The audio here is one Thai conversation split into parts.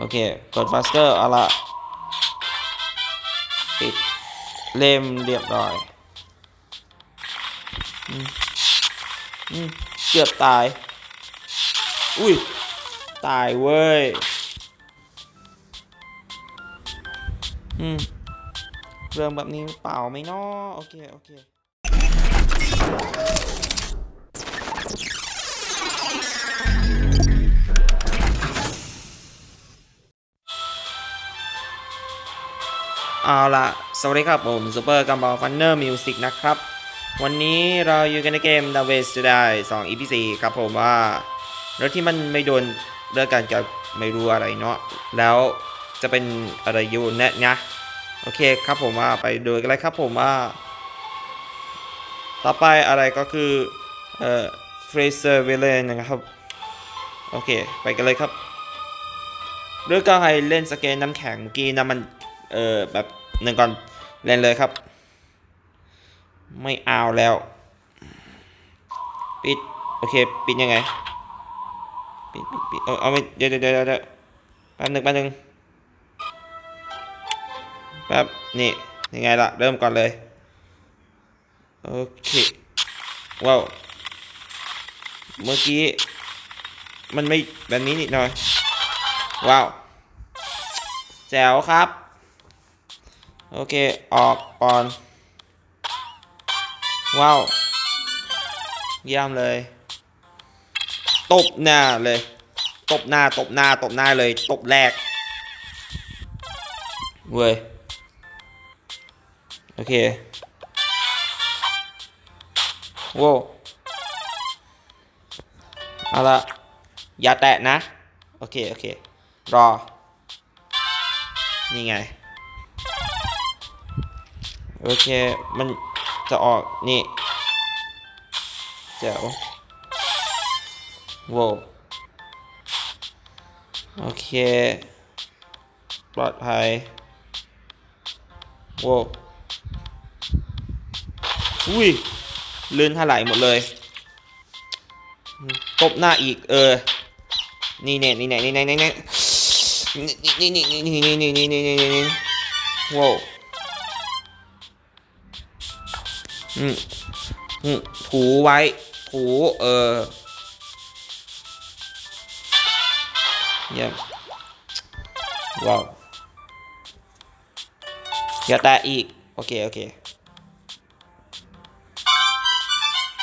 โอเคกด faster เอาละปิดเล่มเรียบร้อยอืมอืมเกือบตาย อุ้ย ตายเว้ย อืม เรื่องแบบนี้เปล่าไหมเนาะโอเค โอเค เอาล่ะสวัสดีครับผมซูเปอร์กัมบอลฟันเนอร์มิวสิกนะครับ วันนี้เราอยู่กันในเกม The Way to Die 2 EP 4 ครับผมว่าแล้วที่มันไม่โดนเรื่องการกับไม่รู้อะไรเนาะแล้วจะเป็นอะไรอยู่เนะนะโอเคครับผมว่าไปดูกันเลยครับผมว่า ต่อไปอะไรก็คือเอ่อ Fraser Villain นะครับ โอเค ไปกันเลยครับเรื่องก็ให้เล่นสเกนน้ำแข็งเมื่อกี้นะมัน เออแบบหนึ่งก่อนเล่นเลยครับ ไม่เอาแล้ว ปิด โอเค ปิดยังไง ปิดปิดปิดเอาเอาไปเดี๋ยวเดี๋ยวเดี๋ยวเดี๋ยวแป๊บหนึ่งแป๊บหนึ่งแป๊บ นี่ยังไงล่ะ เริ่มก่อนเลย โอเค ว้าว เมื่อกี้ มันไม่แบบนี้นิดหน่อย ว้าวแจ๋วครับ โอเค ออกก่อน ว้าวเยี่ยมเลย ตบหน้าเลย ตบหน้า ตบหน้า ตบหน้าเลย ตบแรก เว้ย โอเคโว้วเอาละอย่าแตะนะ โอเค โอเค รอ นี่ไง โอเค มันจะออกนี่เจ๋วโว้โอเค ปลอดภัยโว้อุ้ยลื่นถลายหมดเลยตบหน้าอีก เออ นี่เนี่ยนี่เนี่ยนี่เนี่ยนี่เนี่ยนี่นี่นี่นี่นี่นี่นี่นี่นี่นี่นี่ว้าว ถูไว้ ถูเออเยี่ยมว้าวอย่าแตะอีก โอเค โอเค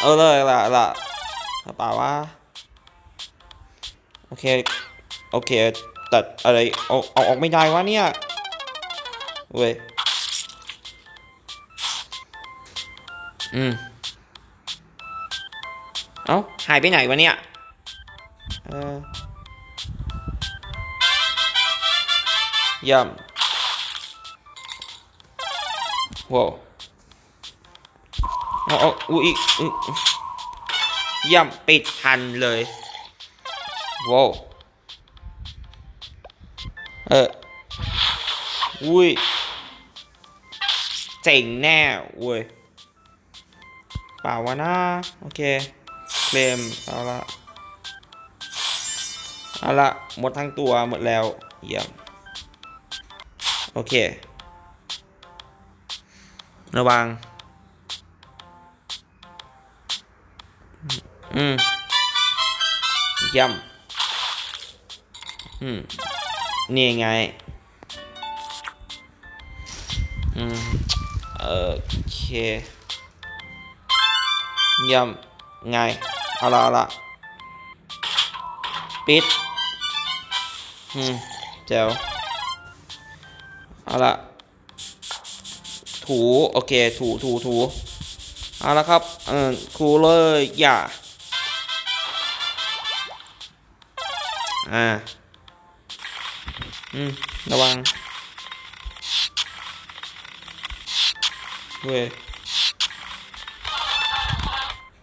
เอาเลยละละกระเป๋าว่าโอเค โอเค ตัดอะไรเอาเอาออกไม่ได้วะเนี่ยเว้ย อืม เอ้า หายไปไหนวะเนี่ย เออย่ำว้าวเอาเอาอุ้ยยเย่ำปิดทันเลยว้าวเอออุ้ยเจ๋งแน่เว้ย ปล่าวะนะโอเคเคลมเอาละเอาละหมดทั้งตัวหมดแล้วเยี่ยมโอเค ระวังอืมเยี่ยมอืมนี่ไงอืมโอเค เยี่ยมไงเอาละเอาละปิดอืมเจ๋วเอาละถูโอเคถูถูถูเอาละครับเออคูเลยอย่าอ่าอืมระวังเว้ย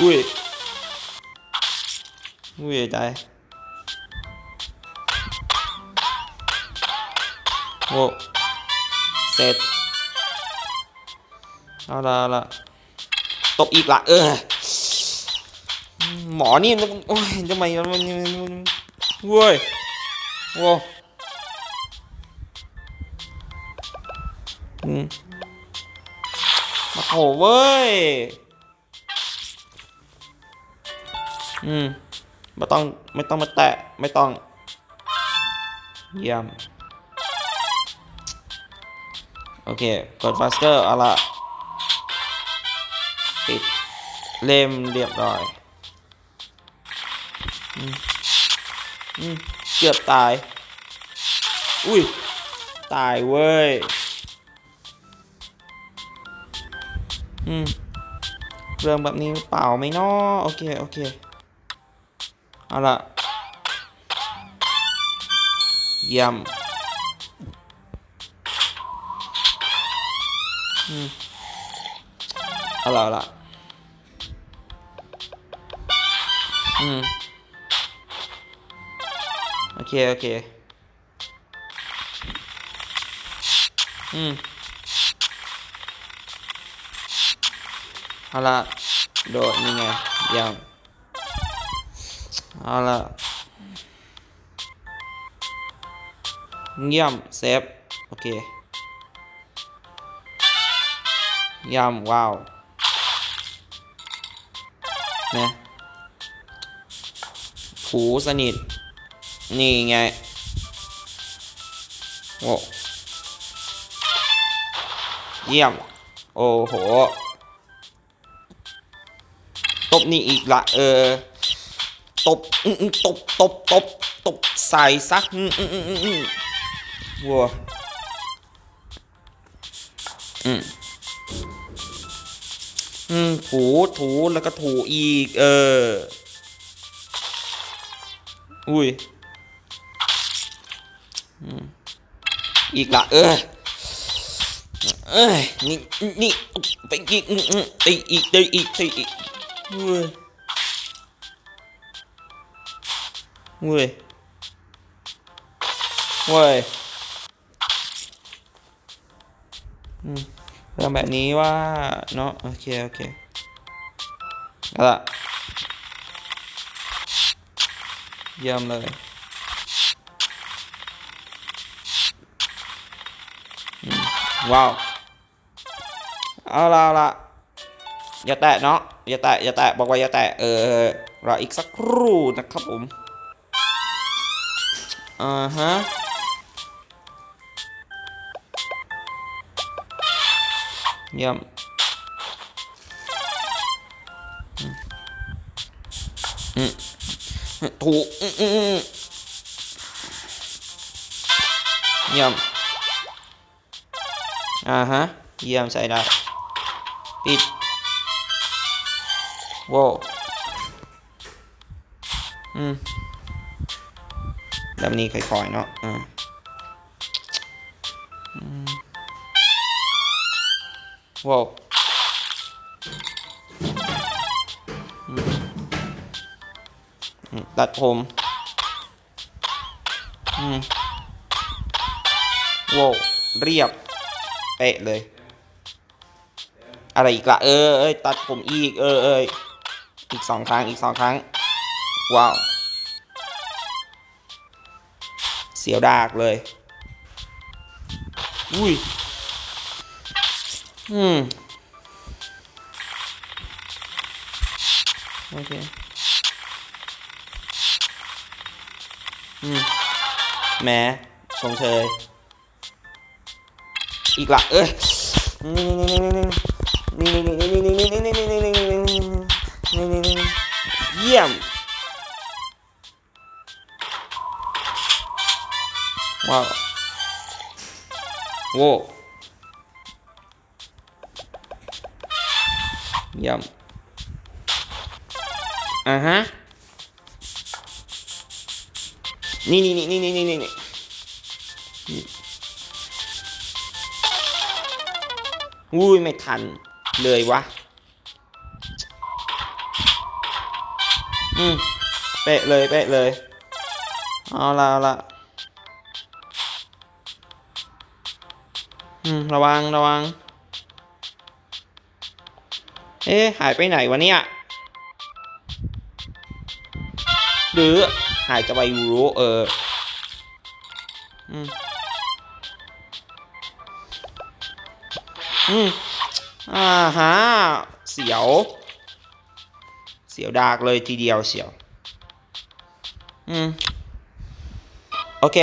อุ้ยอุ้ยใจโอ้เสร็จเอาละเอาละตกอีกละเออหมอนี่มันโอ้ยทำไมมันมันเว้ยโว้อืมมาโถเว้ย อืมไม่ต้องไม่ต้องมาแตะไม่ต้อง เยี่ยม โอเค กด faster เอาละปิดเล่มเรียบร้อยอืมอืมเกือบตาย อุ้ย ตายเว้ย อืม เรื่องแบบนี้เปล่าไหมเนาะโอเค โอเค เอาละเยี่ยมอืมเอาละเอาละอืมโอเคโอ เอาละโดดนี่ไงเยี่ยมเอาละเงียมเซฟ โอเคเยี่ยมว้าวนะหูสนิท นี่ไง โอ้เยี่ยม โอ้โห ตบนี่อีกละเออ ตบอืมอืมตบตบตบตบใส่ซักอืมอืมอืมอืมวัวอืมอืมถูถูแล้วก็ถูอีก เออ อุ้ยอืมอีกละเออเอ้ยนี่นี่ไปอีกอืมอืมตีอีกตีอีกตีอีกเว้ย เว้ยเว้ยเรื่องแบบนี้ว่าเนาะโอเคโอเคเอาละเยี่ยมเลยว้าวเอาละเอาละอย่าแตะเนาะอย่าแตะอย่าแตะบอกว่าอย่าแตะเออรออีกสักครู่นะครับผม อ่าฮะเยี่ยมอืมอืมถูกอืม แบบนี้ค่อยๆเนาะอ่าว้าวตัดผมอืมว้าวเรียบ เป๊ะเลย อะไรอีกละเออเอ้ยตัดผมอีก เออเอ้ยอีกสองครั้ง อีกสองครั้ง ว้าว เสียวดากเลย อุ้ย อืม โอเค อืม แหมชมเชย อีกละ เอ้ยเยี่ยม ว้าวโว้เยี่ยมอ่าฮะ นี่นี่นี่นี่นี่นี่นี่อุ้ยไม่ทันเลยวะ อืม เป๊ะเลย เป๊ะเลย เอาละเอาละ ระวังระวัง เอ๊ะหายไปไหนวะเนี่ย หรือหายจะไปยูโรเอออืมอืมอ่าฮะเสียว เสียวดากเลยทีเดียวเสียว อืม โอเค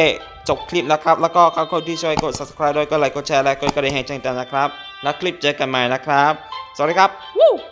จบคลิปแล้วครับ แล้วก็ขอบคนที่ช่วยกด subscribe ด้วยก็ไลค์กดแชร์และกดกระดิ่งแจ้งเตือนนะครับ แล้วคลิปเจอกันใหม่นะครับ สวัสดีครับ